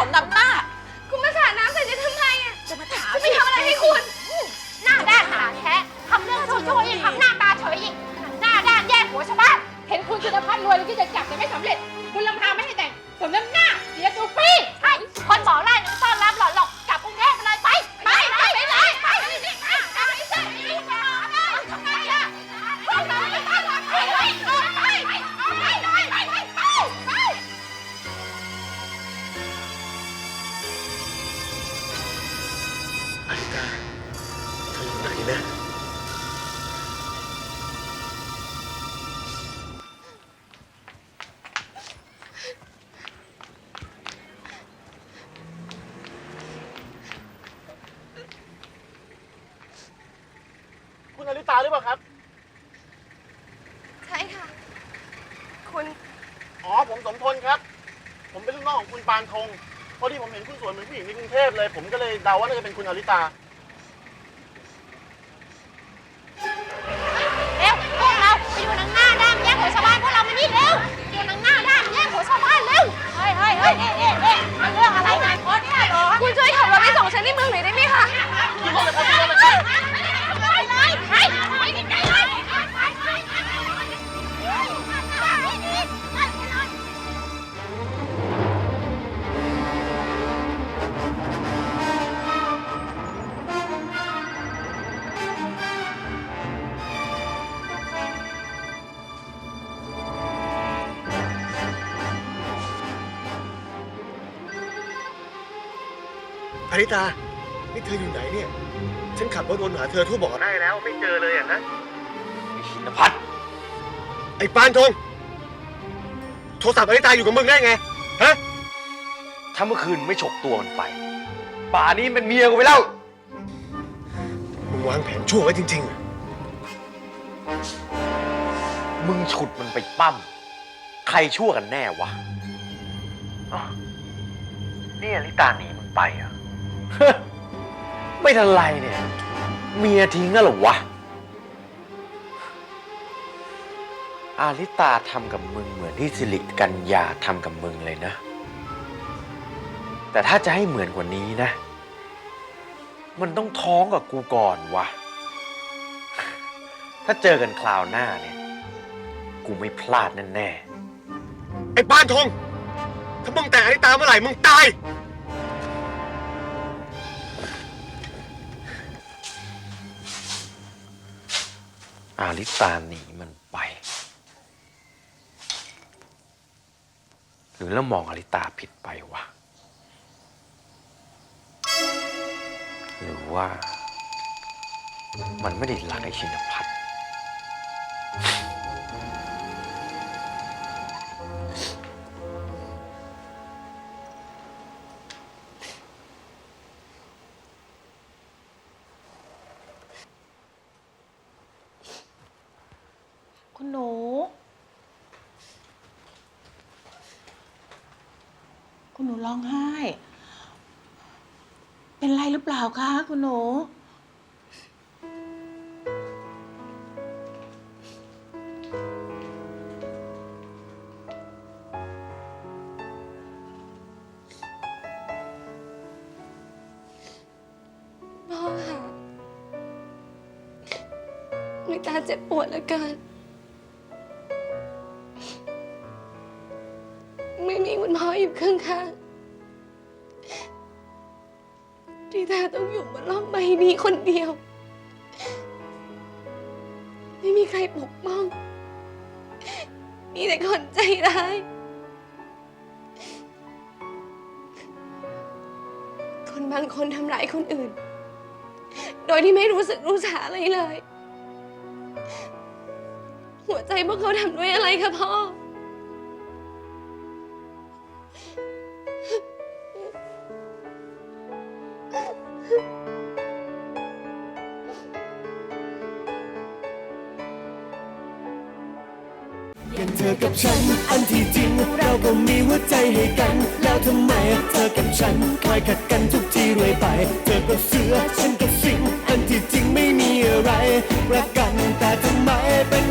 สมน้ำหน้า คุณมาสาดน้ำใส่ฉันทำไมอะจะมาถามฉันไม่ทำอะไรให้คุณ หน้าด้านหนาแท้ทำเรื่องชั่วๆอีกทำหน้าตาเฉยอีกหน้าด้านแย่งหัวชาวบ้าน เห็นคุณจุลพัฒน์รวยแล้วที่จะจับแต่ไม่สำเร็จ คุณลำพา เธออยู่ไหนนะ คุณอลิตาหรือเปล่าครับ ใช่ค่ะ คุณอ๋อ ผมสมพลครับ ผมเป็นลูกน้องของคุณปานธงพอดีผมเห็นคุณสวยเหมือนผู้หญิงในกรุงเทพเลย ผมก็เลยเดาว่าน่าจะเป็นคุณอลิตา บ้านพวกเรามานี่เร็วอยู่ทางหน้า อลิตา นี่เธออยู่ไหนเนี่ย ฉันขับรถวนหาเธอทั่วบ่อได้แล้ว ไม่เจอเลยอะนะชินพัฒน์ไอ้ปานธงโทรศัพท์อลิตาอยู่กับมึงได้ไง ฮะ ถ้าเมื่อคืนไม่ฉกตัวมันไป ป่านี้เป็นเมียกูไปแล้ว มึงวางแผนชั่วไว้จริงๆอะมึงฉุดมันไปปั้ม ใครชั่วกันแน่วะอ้าวนี่อลิตาหนีมึงไปเหรอะ ไม่ทันไรเนี่ย เมียทิ้งกันเหรอวะ อาลิตาทำกับมึงเหมือนที่สิริกัญญาทำกับมึงเลยนะ แต่ถ้าจะให้เหมือนกว่านี้นะ มันต้องท้องกับกูก่อนวะ ถ้าเจอกันคราวหน้าเนี่ย กูไม่พลาดแน่ไอ้ปานธงถ้ามึงแต่งอลิตาเมื่อไหร่ มึงตาย อาลิตาหนีมันไป หรือเรามองอาลิตาผิดไปวะ หรือว่า มันไม่ได้รักไอ้ชินพัฒน์ คุณหนู คุณหนูร้องไห้ เป็นไรหรือเปล่าคะ คุณหนู พ่อค่ะมีตาเจ็บปวดเหลือเกิน คุณพ่ออยู่ข้างๆที่ตาต้องอยู่บนโลกใบนี้คนเดียว ไม่มีใครปกป้อง มีแต่คนใจร้าย คนบางคนทำร้ายคนอื่น โดยที่ไม่รู้สึกรู้สาอะไรเลย หัวใจพวกเขาทำด้วยอะไรคะพ่อ เธอกับฉัน อันที่จริง เราก็มีหัวใจให้กัน แล้วทำไมเธอกับฉันคอยขัดกันทุกทีเรื่อยไป เธอก็เสือฉันก็สิง อันที่จริงไม่มีอะไรรักกันแต่ทำไมเป็น